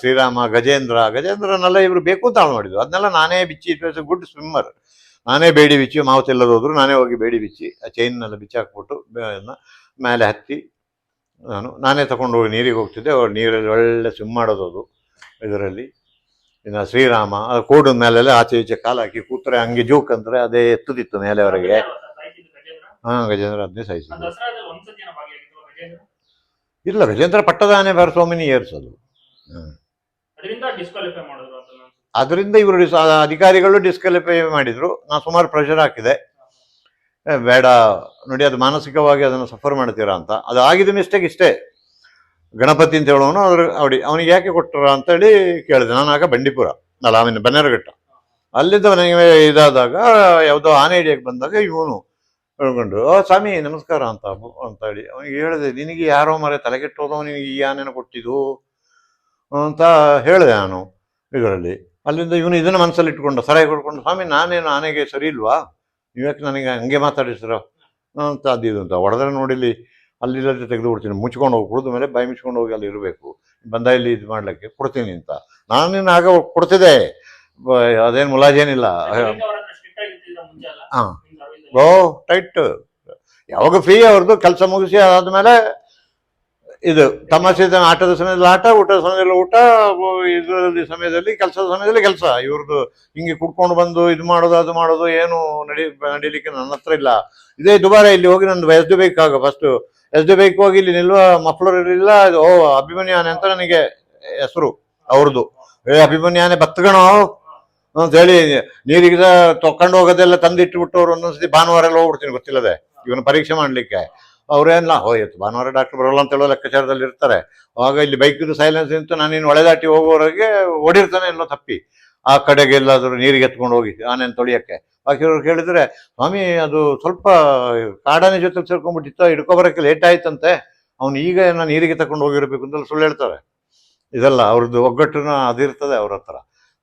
ಶ್ರೀರಾಮ ಗಜೇಂದ್ರ ಗಜೇಂದ್ರನೆಲ್ಲ ಇವರು ಬೇಕು ಅಂತ ಹಾಳು ಮಾಡಿದ್ರು ಅದನ್ನೆಲ್ಲ ನಾನೇ ಬಿಚ್ಚಿ ಇಟ್ ವಾಸ್ ಗುಡ್ ಸ್ವಿಮ್ಮರ್ ನಾನೇ ಬೇಡಿ ಬಿಚ್ಚಿ ಮಾವತ್ತೆಲ್ಲದ ಹೋದ್ರು ನಾನೇ ಹೋಗಿ ಬೇಡಿ ಬಿಚ್ಚಿ ಆ ಚೈನ್ನೆಲ್ಲ ಬಿಚ್ಚಿ ಹಾಕ್ಬಿಟ್ಟು ಮೇಲೆ ಹತ್ತಿ ನಾನು ನಾನೇ ತಗೊಂಡು ಹೋಗಿ ನೀರಿಗೆ ಹೋಗ್ತಿದ್ದೆ. ಅವ್ರು ನೀರಲ್ಲಿ ಒಳ್ಳೆ ಸ್ವಿಮ್ ಮಾಡೋದು ಅದು ಇದರಲ್ಲಿ. ಇನ್ನು ಶ್ರೀರಾಮ ಅದು ಕೂಡಿದ ಮೇಲೆಲ್ಲ ಆಚೆ ಈಚೆ ಕಾಲು ಹಾಕಿ ಕೂತ್ರೆ ಹಂಗೆ ಜೂಕ್ ಅಂದ್ರೆ ಅದೇ ಎತ್ತದಿತ್ತು ಮೇಲೆವರೆಗೆ. ಹಾಂ ಗಜೇಂದ್ರ ಅದನ್ನೇ ಗಜೇಂದ್ರ? ಇಲ್ಲ ಗಜೇಂದ್ರ ಪಟ್ಟದ ಆನೆ ಬೇರೆ ಸೋ ಮೆನಿ ಇಯರ್ಸ್ ಅದು. ಹ್ಮ್. ಅದರಿಂದ ಇವರು ಅಧಿಕಾರಿಗಳು ಡಿಸ್ಕ್ವಾಲಿಫೈ ಮಾಡಿದ್ರು. ನಾನು ಸುಮಾರು ಪ್ರೆಷರ್ ಹಾಕಿದೆ. ಬೇಡ. ನೋಡಿ, ಅದು ಮಾನಸಿಕವಾಗಿ ಅದನ್ನು ಸಫರ್ ಮಾಡ್ತೀರಾ ಅಂತ. ಅದು ಆಗಿದ ಮಿಸ್ಟೇಕ್ ಇಷ್ಟೇ. ಗಣಪತಿ ಅಂತ ಹೇಳೋನು ಅದ್ರ ಅವಡಿ ಅವನಿಗೆ ಯಾಕೆ ಕೊಟ್ಟರ ಅಂತೇಳಿ ಕೇಳಿದೆ. ನಾನು ಆಗ ಬಂಡೀಪುರ, ಅಲ್ಲ ಆಮೇಲೆ ಬನ್ನೇರಘಟ್ಟ ಅಲ್ಲಿಂದ ನನಗೆ ಇದಾದಾಗ, ಯಾವುದೋ ಆನೆ ಹಿಡಿಯಕ್ಕೆ ಬಂದಾಗ ಇವನು ಹೇಳ್ಕೊಂಡು ಓ, ಸ್ವಾಮಿ, ನಮಸ್ಕಾರ ಅಂತ ಅಂತ ಹೇಳಿ. ಅವನಿಗೆ ಹೇಳಿದೆ, ನಿನಗೆ ಯಾರೋ ಮರೆ ತಲೆಗೆಟ್ಟೋದವ ನಿನಗೆ ಈ ಆನೆನ ಕೊಟ್ಟಿದ್ದು? ಅಂತ ಹೇಳಿದೆ ನಾನು ಇದರಲ್ಲಿ. ಅಲ್ಲಿಂದ ಇವನು ಇದನ್ನು ಮನಸ್ಸಲ್ಲಿ ಇಟ್ಕೊಂಡು, ಸರಾಯಿ ಕೊಡ್ಕೊಂಡು, ಸ್ವಾಮಿ, ನಾನೇನು ಆನೆಗೆ ಸರಿ ಇಲ್ವಾ? ನೀವ್ಯಾಕೆ ನನಗೆ ಹಂಗೆ ಮಾತಾಡಿಸ್ರ ಅಂತ ಅದಿದು ಅಂತ. ಹೊಡೆದ್ರೆ ನೋಡಿಲಿ ಅಲ್ಲಿ ತೆಗೆದು ಬಿಡ್ತೀನಿ ಮುಚ್ಕೊಂಡು ಹೋಗಿ, ಕುಡಿದ ಮೇಲೆ ಬಾಯಿ ಮುಚ್ಕೊಂಡು ಹೋಗಿ ಅಲ್ಲಿ ಇರಬೇಕು. ಬಂದ ಇಲ್ಲಿ ಇದು ಮಾಡಲಿಕ್ಕೆ ಕೊಡ್ತೀನಿ ಅಂತ. ನಾನೇನು ಆಗ ಕೊಡ್ತಿದ್ದೆ. ಅದೇನು ಮುಲಾಜೇನಿಲ್ಲ ಹಾಂ ಓ, ಟೈಟ್. ಯಾವಾಗ ಫ್ರೀ ಅವ್ರದ್ದು, ಕೆಲಸ ಮುಗಿಸಿ ಆದ್ಮೇಲೆ ಇದು ತಮಾಷೆ ಆಟದ ಸಮಯದಲ್ಲಿ ಆಟ, ಊಟದ ಸಮಯದಲ್ಲಿ ಊಟ ಇದರಲ್ಲಿ ಸಮಯದಲ್ಲಿ ಕೆಲಸದ ಸಮಯದಲ್ಲಿ ಕೆಲಸ. ಇವ್ರದ್ದು ಹಿಂಗೆ ಕುಡ್ಕೊಂಡು ಬಂದು ಇದು ಮಾಡೋದು, ಅದು ಮಾಡೋದು ಏನು ನಡಿ, ನಡೀಲಿಕ್ಕೆ ನನ್ನ ಹತ್ರ ಇಲ್ಲ. ಇದೇ ದುಬಾರಿ, ಇಲ್ಲಿ ಹೋಗಿ ನಂದು ಎಸ್ ಡಿ ಬೈಕ್ ಆಗ ಫಸ್ಟ್ ಎಸ್ ಡಿ ಬೈಕ್ ಹೋಗಿ ಇಲ್ಲಿ ನಿಲ್ವ ಮಫ್ಲರ್ ಇರಲಿಲ್ಲ ಓ, ಅಭಿಮನ್ಯಾನೆ ಅಂತ ನನಗೆ ಹೆಸರು, ಅವ್ರದ್ದು. ಏ ಅಭಿಮಾನಿ ಆನೆ ಬತ್ತಗಣೋ ಅಂತ ಹೇಳಿ ನೀರಿಗೆ ತಕೊಂಡು ಹೋಗೋದೆಲ್ಲ ತಂದಿಟ್ಬಿಟ್ಟು ಒಂದೊಂದ್ಸತಿ ಭಾನುವಾರ ಎಲ್ಲ ಹೋಗ್ಬಿಡ್ತೀನಿ, ಗೊತ್ತಿಲ್ಲದೆ. ಇವನು ಪರೀಕ್ಷೆ ಮಾಡ್ಲಿಕ್ಕೆ. ಅವ್ರೇನಿಲ್ಲ ಹೋಯ್ತು ಭಾನುವಾರ ಡಾಕ್ಟರ್ ಬರೋಲ್ಲ ಅಂತ ಹೇಳೋ ಲೆಕ್ಕಾಚಾರದಲ್ಲಿ ಇರ್ತಾರೆ. ಆವಾಗ ಇಲ್ಲಿ ಬೈಕಿದು ಸೈಲೆನ್ಸ್ ನಿಂತು ನಾನಿನ್ನು ಒಳೆದಾಟಿ ಹೋಗೋವರೆಗೆ ಓಡಿರ್ತಾನೆ ಎಲ್ಲೋ ತಪ್ಪಿ. ಆ ಕಡೆಗೆ ಎಲ್ಲಾದರೂ ನೀರಿಗೆ ಎತ್ಕೊಂಡು ಹೋಗಿ, ಆನೆಯನ್ನು ತೊಳಿಯಕ್ಕೆ. ಬಾಕಿಯವ್ರು ಕೇಳಿದ್ರೆ, ಸ್ವಾಮಿ, ಅದು ಸ್ವಲ್ಪ ಕಾಡಾನೆ ಜೊತೆ ಸೇರ್ಕೊಂಡ್ಬಿಟ್ಟಿತ್ತು ಹಿಡ್ಕೊ ಬರೋಕ್ಕೆ ಲೇಟ್ ಆಯ್ತಂತೆ. ಅವ್ನು ಈಗ ನಾನು ನೀರಿಗೆ ತಕೊಂಡು ಹೋಗಿರಬೇಕು ಅಂತ ಸುಳ್ಳು ಹೇಳ್ತಾರೆ. ಇದೆಲ್ಲ ಅವ್ರದ್ದು ಒಗ್ಗಟ್ಟುನ ಅದಿರ್ತದೆ ಅವ್ರ ಹತ್ರ.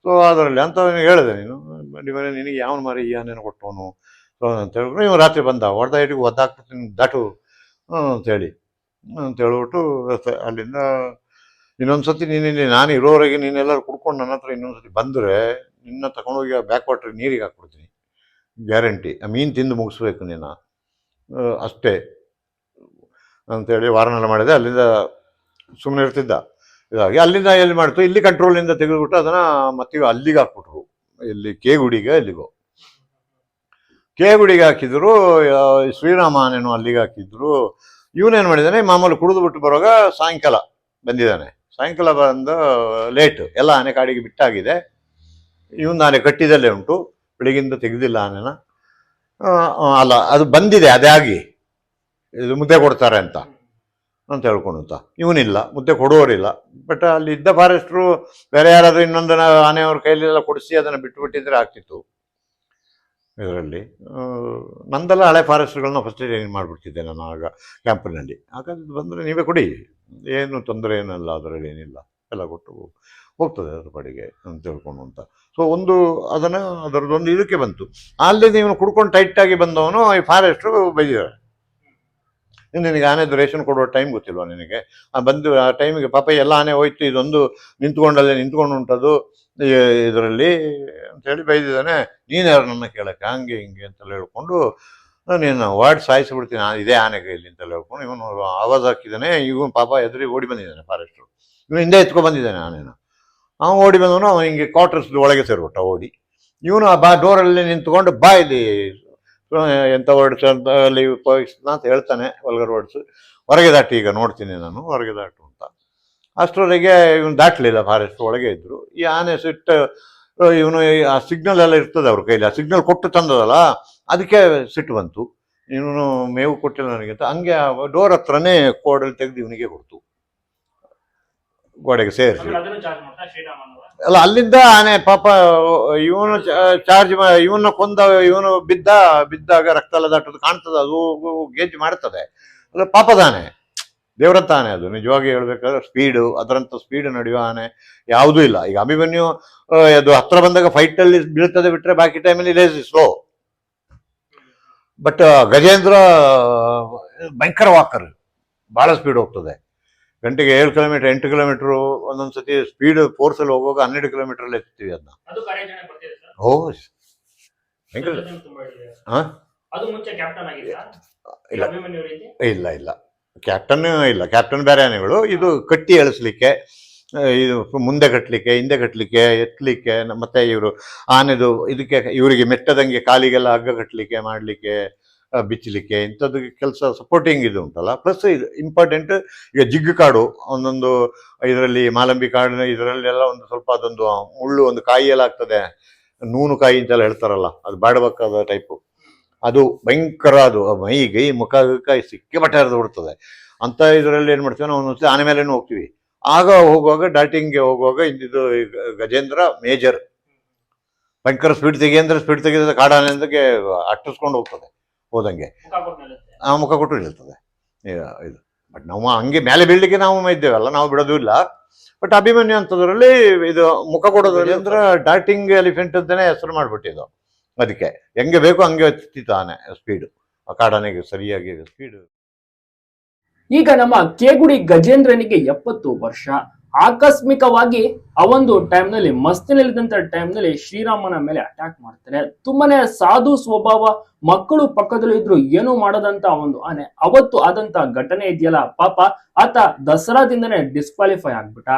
ಸೊ ಅದರಲ್ಲಿ ಅಂತ ನೀನು ಹೇಳಿದೆ, ನೀನು, ಬನ್ನಿ ನಿನಗೆ ಯಾವ ಮಾರಿ ಈ ಆನೆಯನ್ನು ಕೊಟ್ಟವನು? ಸೊ ಅಂತ ಹೇಳಿದ್ರು ಇವ್ ರಾತ್ರಿ ಬಂದ ಹೊಡೆದ ಇಟ್ಟಿಗೆ ಒದ್ದಾಕ್ಬಿಟ್ಟು ದಾಟು. ಅಂತೇಳಿ. ಅಂತ ಹೇಳ್ಬಿಟ್ಟು ಸ- ಅಲ್ಲಿಂದ ಇನ್ನೊಂದು ಸತಿ ಇಲ್ಲಿ, ನಾನು ಇರೋವರೆಗೆ ನೀನೆಲ್ಲರೂ ಕುಡ್ಕೊಂಡು ನನ್ನ ಹತ್ರ ಇನ್ನೊಂದ್ಸತಿ ಬಂದರೆ ನಿನ್ನ ತಗೊಂಡೋಗಿ ಬ್ಯಾಕ್ ವಾಟ್ರ್ ನೀರಿಗೆ ಹಾಕ್ಬಿಡ್ತೀನಿ. ಗ್ಯಾರಂಟಿ ಮೀನು ತಿಂದು ಮುಗಿಸ್ಬೇಕು ನೀನು ಅಷ್ಟೇ. ಅಂತೇಳಿ ವಾರನೆಲ್ಲ ಮಾಡಿದೆ. ಅಲ್ಲಿಂದ ಸುಮ್ಮನೆ ಇರ್ತಿದ್ದ. ಇದಾಗಿ ಅಲ್ಲಿಂದ ಎಲ್ಲಿ ಮಾಡ್ತು? ಇಲ್ಲಿ ಕಂಟ್ರೋಲಿಂದ ತೆಗೆದುಬಿಟ್ಟು ಅದನ್ನು ಮತ್ತೆ ಅಲ್ಲಿಗೆ ಹಾಕ್ಬಿಟ್ರು. ಇಲ್ಲಿ ಕೇಗುಡಿಗೆ ಅಲ್ಲಿಗೋ ಕೇಗುಡಿಗೆ ಹಾಕಿದ್ರು ಶ್ರೀರಾಮ ಶ್ರೀರಾಮನೇನು ಅಲ್ಲಿಗೆ ಹಾಕಿದ್ರು. ಇವನೇನು ಮಾಡಿದ್ದಾನೆ ಮಾಮೂಲು ಕುಡಿದು ಬಿಟ್ಟು ಬರುವಾಗ ಸಾಯಂಕಾಲ ಬಂದಿದ್ದಾನೆ. ಸಾಯಂಕಾಲ ಬಂದು ಲೇಟ್ ಎಲ್ಲ ಆನೆ ಕಾಡಿಗೆ ಬಿಟ್ಟಾಗಿದೆ. ಇವನ್ ಆನೆ ಕಟ್ಟಿದಲ್ಲೇ ಉಂಟು ಬೆಳಿಗ್ಗಿಂದ ತೆಗೆದಿಲ್ಲ ಆನೆನ. ಅಲ್ಲ, ಅದು ಬಂದಿದೆ ಅದೇ ಆಗಿ ಇದು ಮುದ್ದೆ ಕೊಡ್ತಾರೆ ಅಂತ ಅಂತ ಹೇಳ್ಕೊಂಡು ಅಂತ ಇವನಿಲ್ಲ, ಮುದ್ದೆ ಕೊಡೋರಿಲ್ಲ ಬಟ್ ಅಲ್ಲಿ ಇದ್ದ ಫಾರೆಸ್ಟ್ರು ಬೇರೆ ಯಾರಾದರೂ ಇನ್ನೊಂದನ್ನು ಆನೆಯವ್ರ ಕೈಲೆಲ್ಲ ಕೊಡಿಸಿ ಅದನ್ನು ಬಿಟ್ಟು ಬಿಟ್ಟಿದ್ರೆ ಆಗ್ತಿತ್ತು. ಇದರಲ್ಲಿ. ನಂದೆಲ್ಲ ಹಳೆ ಫಾರೆಸ್ಟ್ಗಳನ್ನ ಫಸ್ಟ್ ಏನು ಮಾಡಿಬಿಡ್ತಿದ್ದೆ ನಾನು ಆಗ ಕ್ಯಾಂಪಿನಲ್ಲಿ ಹಾಗಾದ್ರೆ ಬಂದರೆ ನೀವೇ ಕೊಡಿ. ಏನು ತೊಂದರೆ ಏನಲ್ಲ, ಅದರಲ್ಲಿ ಏನಿಲ್ಲ. ಎಲ್ಲ ಕೊಟ್ಟು ಹೋಗ್ತದೆ ಅದ್ರ ಪಾಡಿಗೆ ಅಂತ ತಿಳ್ಕೊಂಡು ಅಂತ. ಸೊ ಒಂದು ಅದನ್ನು ಅದರದ್ದೊಂದು ಇದಕ್ಕೆ ಬಂತು. ಅಲ್ಲಿ ನೀವು ಕುಡ್ಕೊಂಡು ಟೈಟಾಗಿ ಬಂದವನು ಈ ಫಾರೆಸ್ಟ್ರು ಬೈದಿದ್ದಾರೆ. ನಿನಗೆ ಆನೆದು ರೇಷನ್ ಕೊಡುವ ಟೈಮ್ ಗೊತ್ತಿಲ್ವಾ ನಿನಗೆ? ಬಂದು ಆ ಟೈಮಿಗೆ ಪಾಪ ಎಲ್ಲ ಆನೆ ಹೋಯ್ತು, ಇದೊಂದು ನಿಂತ್ಕೊಂಡಲ್ಲೇ ನಿಂತ್ಕೊಂಡು ಉಂಟದು ಇದರಲ್ಲಿ ಅಂತೇಳಿ ಬೈದಿದ್ದಾನೆ, ನೀನು ಯಾರು ನನ್ನ ಕೇಳಕ್ಕೆ? ಹಂಗೆ ಹಿಂಗೆ ಅಂತ ಹೇಳ್ಕೊಂಡು ನೀನು ವಾರ್ಡ್ ಸಾಯಿಸಿಬಿಡ್ತೀನಿ ಇದೇ ಆನೆ ಕೈಲಿ ಅಂತ ಹೇಳ್ಕೊಂಡು ಇವನು ಆವಾಜ್ ಹಾಕಿದ್ದಾನೆ. ಇವನು ಪಾಪ ಎದುರಿಗೆ ಓಡಿ ಬಂದಿದ್ದಾನೆ ಫಾರೆಸ್ಟ್ರು ಇವನು ಹಿಂದೆ ಎತ್ಕೊ ಬಂದಿದ್ದಾನೆ ಆನೆನ. ಅವನು ಓಡಿ ಬಂದವನು, ಅವನು ಹಿಂಗೆ ಕ್ವಾರ್ಟರ್ಸ್ ಒಳಗೆ ಸೇರ್ಬಿಟ್ಟ, ಓಡಿ. ಇವನು ಆ ಬಾ, ಡೋರಲ್ಲಿ ನಿಂತ್ಕೊಂಡು, ಬಾ ಇಲ್ಲಿ ಎಂಥ ವರ್ಡ್ಸ್ ಅಂತ ಅಲ್ಲಿ ಉಪಯೋಗಿಸ್ತಾನ ಅಂತ ಹೇಳ್ತಾನೆ ವಲ್ಗರ್ ವರ್ಡ್ಸ್ ಹೊರಗೆ ದಾಟಿ, ಈಗ ನೋಡ್ತೀನಿ ನಾನು, ಹೊರಗೆ ದಾಟು ಅಂತ. ಅಷ್ಟರವರೆಗೆ ಇವನು ದಾಟಲಿಲ್ಲ, ಫಾರೆಸ್ಟ್ ಒಳಗೆ ಇದ್ದರು ಈ ಆನೆ ಸಿಟ್ಟು ಇವನು ಆ ಸಿಗ್ನಲ್ ಎಲ್ಲ ಇರ್ತದೆ ಅವ್ರ ಕೈಲಿ. ಆ ಸಿಗ್ನಲ್ ಕೊಟ್ಟು ತಂದದಲ್ಲ ಅದಕ್ಕೆ ಸಿಟ್ಟು ಬಂತು. ಇವನು ಮೇವು ಕೊಟ್ಟಿಲ್ಲ ನನಗೆ ಅಂತ. ಹಂಗೆ ಡೋರ್ ಹತ್ರನೇ ಕೋಡಲ್ಲಿ ತೆಗೆದು ಇವನಿಗೆ ಕೊಡ್ತು. ಗೋಡೆಗೆ ಸೇರಿಸಿ. ಅಲ್ಲ ಅಲ್ಲಿಂದ ಆನೆ ಪಾಪ ಇವನು ಚಾರ್ಜ್ ಇವನು ಕೊಂದ ಇವನು ಬಿದ್ದ ಬಿದ್ದಾಗ ರಕ್ತ ಎಲ್ಲ ದಾಟೋದು ಕಾಣ್ತದೆ. ಅದು ಗೇಜ್ ಮಾಡ್ತದೆ. ಅಲ್ಲ ಪಾಪದ ಆನೆ ತಾನೆ ಆನೆ ಅದು. ನಿಜವಾಗಿ ಹೇಳ್ಬೇಕಾದ್ರೆ ಸ್ಪೀಡು ಅದರಂತ ಸ್ಪೀಡ್ ನಡೆಯುವ ಆನೆ ಯಾವುದೂ ಇಲ್ಲ. ಈಗ ಅಭಿಮನ್ಯು ಅದು ಹತ್ರ ಬಂದಾಗ ಫೈಟ್ ಅಲ್ಲಿ ಬೀಳ್ತದೆ ಬಿಟ್ರೆ ಬಾಕಿ ಟೈಮಲ್ಲಿ ಲೇಸ್ ಸ್ಲೋ ಬಟ್ ಗಜೇಂದ್ರ ಭಯಂಕರ ವಾಕರ್ ಬಹಳ ಸ್ಪೀಡ್ ಹೋಗ್ತದೆ. ಗಂಟೆಗೆ ಏಳು ಕಿಲೋಮೀಟರ್ ಎಂಟು ಕಿಲೋಮೀಟರ್ ಒಂದೊಂದ್ಸತಿ ಸ್ಪೀಡ್ ಫೋರ್ಸಲ್ಲಿ ಹೋಗುವಾಗ ಹನ್ನೆರಡು ಕಿಲೋಮೀಟರ್ ಅಲ್ಲಿ ಎತ್ತೀವಿ ಅದನ್ನ ಓ ಭಯಂಕರ. ಆಗಿದೆಯಾ ಇಲ್ಲ. ಇಲ್ಲ ಇಲ್ಲ. ಕ್ಯಾಪ್ಟನ್ ಇಲ್ಲ ಕ್ಯಾಪ್ಟನ್ ಬೇರೆ ಆನೆಗಳು ಇದು ಕಟ್ಟಿ ಎಳಿಸ್ಲಿಕ್ಕೆ ಇದು ಮುಂದೆ ಕಟ್ಟಲಿಕ್ಕೆ ಹಿಂದೆ ಕಟ್ಟಲಿಕ್ಕೆ ಎತ್ತಲಿಕ್ಕೆ ಮತ್ತೆ ಇವರು ಆನೆದು ಇದಕ್ಕೆ ಇವರಿಗೆ ಮೆಟ್ಟದಂಗೆ ಕಾಲಿಗೆಲ್ಲ ಹಗ್ಗ ಕಟ್ಟಲಿಕ್ಕೆ ಮಾಡಲಿಕ್ಕೆ ಬಿಚ್ಚಲಿಕ್ಕೆ ಇಂಥದ್ದು ಕೆಲಸ ಸಪೋರ್ಟಿಂಗ್ ಇದು ಉಂಟಲ್ಲ. ಪ್ಲಸ್ ಇದು ಇಂಪಾರ್ಟೆಂಟ್ ಈಗ ಜಿಗ್ಗು ಕಾಡು, ಒಂದೊಂದು ಇದರಲ್ಲಿ ಮಾಲಂಬಿ ಕಾಡಿನ ಇದರಲ್ಲೆಲ್ಲ ಒಂದು ಸ್ವಲ್ಪ ಅದೊಂದು ಮುಳ್ಳು ಒಂದು ಕಾಯಿ ಎಲ್ಲ ಆಗ್ತದೆ. ನೂನು ಕಾಯಿ ಅಂತೆಲ್ಲ ಹೇಳ್ತಾರಲ್ಲ, ಅದು ಬಾಡಬೇಕಾದ ಟೈಪು ಅದು ಭಯಂಕರ ಅದು ಮೈ ಗೈ ಮುಖ ಕೈ ಸಿಕ್ಕಿ ಬಟ್ಟೆ ಹರಿದು ಬಿಡ್ತದೆ. ಅಂತ ಇದರಲ್ಲಿ ಏನು ಮಾಡ್ತೀವಿ ನಾವು ಒಂದೊಂದ್ಸತಿ ಆನೆ ಮೇಲೇನು ಹೋಗ್ತೀವಿ. ಆಗ ಹೋಗುವಾಗ ಡಾಟಿಂಗ್ಗೆ ಹೋಗುವಾಗ ಇದು ಗಜೇಂದ್ರ ಮೇಜರ್. ಭಯಂಕರ ಸ್ಪೀಡ್ ತೆಗಿ ಅಂದರೆ ಸ್ಪೀಡ್ ತೆಗೆದ ಕಾಡಾನೆ ಅಂದಕ್ಕೆ ಅಟ್ಟಿಸ್ಕೊಂಡು ಹೋಗ್ತದೆ ಹೋದಂಗೆ. ಮುಖ ಕೊಟ್ಟು ಆ ಮುಖ ಕೊಟ್ಟು ನಿಲ್ತದೆ. ಈಗ ಇದು ಬಟ್ ನಾವು ಹಂಗೆ ಮೇಲೆ ಬೀಳಲಿಕ್ಕೆ ನಾವು ಇದ್ದೇವಲ್ಲ ನಾವು ಬಿಡೋದು ಇಲ್ಲ. ಬಟ್ ಅಭಿಮನ್ಯು ಅಂತದ್ರಲ್ಲಿ ಇದು ಮುಖ ಕೊಡೋದ್ರಲ್ಲಿ ಅಂದ್ರೆ ಡಾಟಿಂಗ್ ಎಲಿಫೆಂಟ್ ಅಂತಾನೆ ಹೆಸರು ಮಾಡ್ಬಿಟ್ಟಿದ್ದು. ಅದಕ್ಕೆ. ಹೆಂಗೆ ಬೇಕು ಹಂಗೆ ತಾನೆ ಸ್ಪೀಡು ಕಾಡಾನೆಗೆ ಸರಿಯಾಗಿ ಸ್ಪೀಡ್ ಈಗ ನಮ್ಮ ಕೇಗುಡಿ ಗಜೇಂದ್ರನಿಗೆ ಎಪ್ಪತ್ತು ವರ್ಷ. ಆಕಸ್ಮಿಕವಾಗಿ ಆ ಒಂದು ಟೈಮ್ನಲ್ಲಿ ಮಸ್ತಿನಲ್ಲಿದ್ದಂತ ಟೈಮ್ನಲ್ಲಿ ಶ್ರೀರಾಮನ ಮೇಲೆ ಅಟ್ಯಾಕ್ ಮಾಡ್ತಾರೆ. ತುಂಬಾನೇ ಸಾಧು ಸ್ವಭಾವ, ಮಕ್ಕಳು ಪಕ್ಕದಲ್ಲಿ ಇದ್ರು ಏನು ಮಾಡದಂತ ಒಂದು ಆನೆ. ಅವತ್ತು ಆದಂತ ಘಟನೆ ಇದೆಯಲ್ಲ, ಪಾಪ ಆತ ದಸರಾದಿಂದನೇ ಡಿಸ್ಕ್ವಾಲಿಫೈ ಆಗ್ಬಿಟ್ಟ.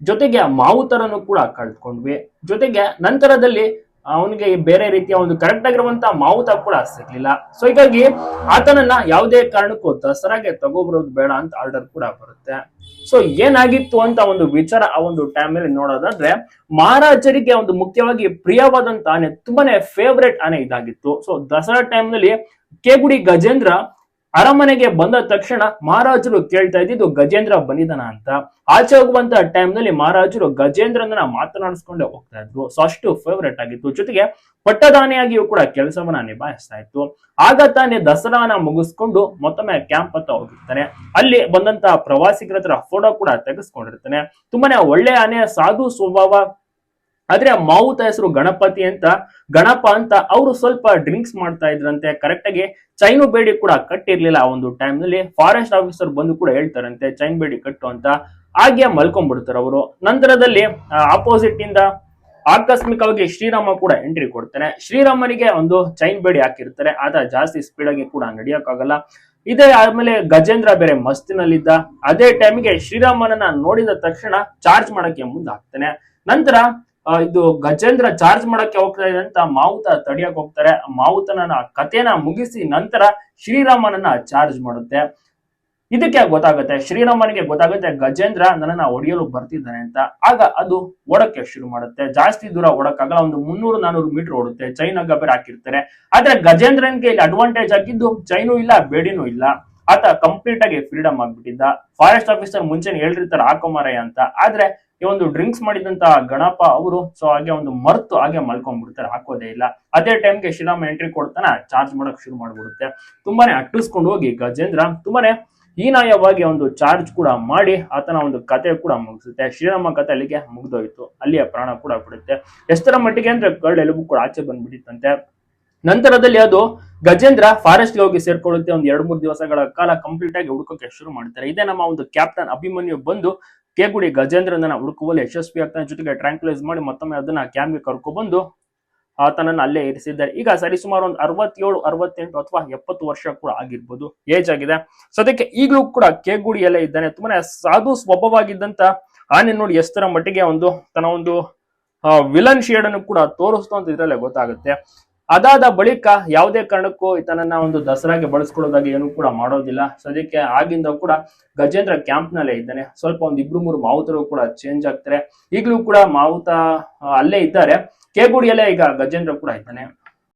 ಜೊತೆಗೆ ಮಾವುತರನ್ನು ಕೂಡ ಕಳ್ಕೊಂಡ್ವಿ. ಜೊತೆಗೆ ನಂತರದಲ್ಲಿ ಅವನಿಗೆ ಬೇರೆ ರೀತಿಯ ಒಂದು ಕರೆಕ್ಟ್ ಆಗಿರುವಂತಹ ಮಾವುತ ಕೂಡ ಸಿಗ್ಲಿಲ್ಲ. ಸೊ ಹೀಗಾಗಿ ಆತನನ್ನ ಯಾವುದೇ ಕಾರಣಕ್ಕೂ ದಸರಾಗೆ ತಗೋಬರೋದು ಬೇಡ ಅಂತ ಆರ್ಡರ್ ಕೂಡ ಬರುತ್ತೆ. ಸೊ ಏನಾಗಿತ್ತು ಅಂತ ಒಂದು ವಿಚಾರ ಆ ಒಂದು ಟೈಮ್ ಅಲ್ಲಿ ನೋಡೋದಾದ್ರೆ, ಮಹಾರಾಜರಿಗೆ ಒಂದು ಮುಖ್ಯವಾಗಿ ಪ್ರಿಯವಾದಂತ ಆನೆ ತುಂಬಾನೇ ಫೇವ್ರೆಟ್ ಆನೆ ಇದಾಗಿತ್ತು. ಸೊ ದಸರಾ ಟೈಮ್ನಲ್ಲಿ ಕೇಗುಡಿ ಗಜೇಂದ್ರ ಅರಮನೆಗೆ ಬಂದ ತಕ್ಷಣ ಮಹಾರಾಜರು ಕೇಳ್ತಾ ಇದ್ದಿದ್ದು ಗಜೇಂದ್ರ ಬಂದಿದ್ದಾನ ಅಂತ. ಆಚೆ ಹೋಗುವಂತ ಟೈಮ್ನಲ್ಲಿ ಮಹಾರಾಜರು ಗಜೇಂದ್ರನ ಮಾತನಾಡಿಸ್ಕೊಂಡೇ ಹೋಗ್ತಾ ಇದ್ರು. ಸೊ ಅಷ್ಟು ಫೇವ್ರೆಟ್ ಆಗಿತ್ತು. ಜೊತೆಗೆ ಪಟ್ಟದಾನಿಯಾಗಿಯೂ ಕೂಡ ಕೆಲಸವನ್ನ ನಿಭಾಯಿಸ್ತಾ ಇತ್ತು. ಆಗ ತಾನೇ ದಸರಾನ ಮುಗಿಸ್ಕೊಂಡು ಮತ್ತೊಮ್ಮೆ ಕ್ಯಾಂಪ್ ಅಂತ ಹೋಗಿರ್ತಾನೆ. ಅಲ್ಲಿ ಬಂದಂತ ಪ್ರವಾಸಿಗರ ಹತ್ರ ಫೋಟೋ ಕೂಡ ತೆಗೆಸ್ಕೊಂಡಿರ್ತಾನೆ. ತುಂಬಾನೇ ಒಳ್ಳೆ ಆನೆ ಸಾಧು ಸ್ವಭಾವ ಆದ್ರೆ ಮಾವುತ ಹೆಸರು ಗಣಪತಿ ಅಂತ ಗಣಪ ಅಂತ ಅವರು ಸ್ವಲ್ಪ ಡ್ರಿಂಕ್ಸ್ ಮಾಡ್ತಾ ಇದ್ರಂತೆ ಕರೆಕ್ಟ್ ಆಗಿ ಚೈನು ಬೇಡಿ ಕೂಡ ಕಟ್ಟಿರ್ಲಿಲ್ಲ ಆ ಒಂದು ಟೈಮ್ನಲ್ಲಿ. ಫಾರೆಸ್ಟ್ ಆಫೀಸರ್ ಬಂದು ಕೂಡ ಹೇಳ್ತಾರಂತೆ ಚೈನ್ ಬೇಡಿ ಕಟ್ಟು ಅಂತ. ಹಾಗೆ ಮಲ್ಕೊಂಡ್ಬಿಡ್ತಾರೆ ಅವರು. ನಂತರದಲ್ಲಿ ಆಪೋಸಿಟ್ ಇಂದ ಆಕಸ್ಮಿಕವಾಗಿ ಶ್ರೀರಾಮ ಕೂಡ ಎಂಟ್ರಿ ಕೊಡ್ತಾನೆ. ಶ್ರೀರಾಮನಿಗೆ ಒಂದು ಚೈನ್ ಬೇಡಿ ಹಾಕಿರ್ತಾರೆ. ಆತ ಜಾಸ್ತಿ ಸ್ಪೀಡ್ ಆಗಿ ಕೂಡ ನಡೆಯಕ್ಕಾಗಲ್ಲ. ಇದೇ ಆದ್ಮೇಲೆ ಗಜೇಂದ್ರ ಬೇರೆ ಮಸ್ತಿನಲ್ಲಿದ್ದ. ಅದೇ ಟೈಮ್ಗೆ ಶ್ರೀರಾಮನನ್ನ ನೋಡಿದ ತಕ್ಷಣ ಚಾರ್ಜ್ ಮಾಡಕ್ಕೆ ಮುಂದಾಗ್ತಾನೆ. ನಂತರ ಆ, ಇದು ಗಜೇಂದ್ರ ಚಾರ್ಜ್ ಮಾಡಕ್ಕೆ ಹೋಗ್ತಾ ಇದೆ ಅಂತ ಮಾವುತ ತಡಿಯಕ್ ಹೋಗ್ತಾರೆ. ಮಾವುತನ ಕಥೆನ ಮುಗಿಸಿ ನಂತರ ಶ್ರೀರಾಮನನ್ನ ಚಾರ್ಜ್ ಮಾಡುತ್ತೆ. ಇದಕ್ಕೆ ಗೊತ್ತಾಗುತ್ತೆ, ಶ್ರೀರಾಮನಿಗೆ ಗೊತ್ತಾಗುತ್ತೆ ಗಜೇಂದ್ರ ನನ್ನನ್ನ ಹೊಡೆಯಲು ಬರ್ತಿದ್ದಾನೆ ಅಂತ. ಆಗ ಅದು ಓಡಕ್ಕೆ ಶುರು ಮಾಡುತ್ತೆ. ಜಾಸ್ತಿ ದೂರ ಓಡಕ್ಕಾಗಲ್ಲ, ಒಂದು ಮುನ್ನೂರು, ನಾನೂರು ಮೀಟರ್ ಓಡುತ್ತೆ. ಚೈನ್ ಹಗ್ಗ ಬೇರೆ ಹಾಕಿರ್ತಾರೆ. ಆದ್ರೆ ಗಜೇಂದ್ರನ್ಗೆ ಇಲ್ಲಿ ಅಡ್ವಾಂಟೇಜ್ ಆಗಿದ್ದು ಚೈನು ಇಲ್ಲ, ಬೇಡಿನೂ ಇಲ್ಲ. ಆತ ಕಂಪ್ಲೀಟ್ ಆಗಿ ಫ್ರೀಡಮ್ ಆಗ್ಬಿಟ್ಟಿದ್ದ. ಫಾರೆಸ್ಟ್ ಆಫೀಸರ್ ಮುಂಚೆನೆ ಹೇಳಿರ್ತಾರೆ ಹಾಕೋಮಾರಯ್ಯ ಅಂತ. ಆದ್ರೆ ಈ ಒಂದು ಡ್ರಿಂಕ್ಸ್ ಮಾಡಿದಂತ ಗಣಪ ಅವರು ಸೊ ಹಾಗೆ ಒಂದು ಮರ್ತು ಹಾಗೆ ಮಲ್ಕೊಂಡ್ಬಿಡ್ತಾರೆ, ಹಾಕೋದೇ ಇಲ್ಲ. ಅದೇ ಟೈಮ್ಗೆ ಶ್ರೀರಾಮ ಎಂಟ್ರಿ ಕೊಡ್ತಾನೆ ಚಾರ್ಜ್ ಮಾಡಕ್ ಶುರು ಮಾಡ್ಬಿಡುತ್ತೆ. ತುಂಬಾನೇ ಅಟ್ಟಿಸ್ಕೊಂಡು ಹೋಗಿ ಗಜೇಂದ್ರ, ತುಂಬಾನೇ ಹೀನಾಯವಾಗಿ ಒಂದು ಚಾರ್ಜ್ ಕೂಡ ಮಾಡಿ ಆತನ ಒಂದು ಕತೆ ಕೂಡ ಮುಗಿಸುತ್ತೆ. ಶ್ರೀರಾಮ ಕತೆ ಅಲ್ಲಿಗೆ ಮುಗ್ದೋಯ್ತು. ಅಲ್ಲಿಯ ಪ್ರಾಣ ಕೂಡ ಬಿಡುತ್ತೆ. ಎಷ್ಟರ ಮಟ್ಟಿಗೆ ಅಂದ್ರೆ ಕರ್ಡ್ ಎಲುಬು ಕೂಡ ಆಚೆ ಬಂದ್ಬಿಟ್ಟಿತ್ತಂತೆ. ನಂತರದಲ್ಲಿ ಅದು ಗಜೇಂದ್ರ ಫಾರೆಸ್ಟ್ ಹೋಗಿ ಸೇರ್ಕೊಳ್ಳುತ್ತೆ. ಒಂದು ಎರಡ್ ಮೂರು ದಿವಸಗಳ ಕಾಲ ಕಂಪ್ಲೀಟ್ ಆಗಿ ಹುಡುಕಕ್ಕೆ ಶುರು ಮಾಡ್ತಾರೆ. ಇದೇ ನಮ್ಮ ಒಂದು ಕ್ಯಾಪ್ಟನ್ ಅಭಿಮನ್ಯು ಬಂದು ಕೇಗುಡಿ ಗಜೇಂದ್ರನನ್ನ ಹುಡುಕುವಲ್ಲಿ ಯಶಸ್ವಿ ಆಗ್ತಾನೆ ಜೊತೆಗೆ ಟ್ರ್ಯಾಂಕ್ಲೈಸ್ ಮಾಡಿ ಮತ್ತೊಮ್ಮೆ ಅದನ್ನ ಕ್ಯಾಂಪ್ಗೆ ಕರ್ಕೊಬಂದು ಆತನನ್ನ ಅಲ್ಲೇ ಇರಿಸಿದ್ದಾರೆ. ಈಗ ಸರಿಸುಮಾರು ಒಂದು ಅರವತ್ತೇಳು, ಅರವತ್ತೆಂಟು ಅಥವಾ ಎಪ್ಪತ್ತು ವರ್ಷ ಕೂಡ ಆಗಿರ್ಬೋದು. ಏಜ್ ಆಗಿದೆ. ಸದ್ಯಕ್ಕೆ ಈಗಲೂ ಕೂಡ ಕೇಗುಡಿಯಲ್ಲೇ ಇದ್ದಾನೆ. ತುಂಬಾನೇ ಸಾಧು ಸ್ವಭಾವವಾಗಿದ್ದಂತ ಆನೆ ನೋಡಿ ಎಷ್ಟರ ಮಟ್ಟಿಗೆ ಒಂದು ತನ್ನ ಒಂದು ವಿಲನ್ ಶೇಡ್ ಅನ್ನು ಕೂಡ ತೋರಿಸ್ತು ಅಂತ ಇದ್ರಲ್ಲೇ ಗೊತ್ತಾಗುತ್ತೆ. ಅದಾದ ಬಳಿಕ ಯಾವುದೇ ಕಾರಣಕ್ಕೂ ಈತನನ್ನ ಒಂದು ದಸರಾಗೆ ಬಳಸ್ಕೊಳ್ಳೋದಾಗಿ ಏನು ಕೂಡ ಮಾಡೋದಿಲ್ಲ. ಸದ್ಯಕ್ಕೆ ಆಗಿಂದ ಕೂಡ ಗಜೇಂದ್ರ ಕ್ಯಾಂಪ್ ನಲ್ಲೇ ಇದ್ದಾನೆ. ಸ್ವಲ್ಪ ಒಂದು ಇಬ್ರು ಮೂರು ಮಾವುತರು ಕೂಡ ಚೇಂಜ್ ಆಗ್ತಾರೆ. ಈಗಲೂ ಕೂಡ ಮಾವುತ, ಅಲ್ಲೇ ಇದ್ದಾರೆ. ಕೇಗುಡಿಯಲ್ಲೇ ಈಗ ಗಜೇಂದ್ರ ಕೂಡ ಇದ್ದಾನೆ.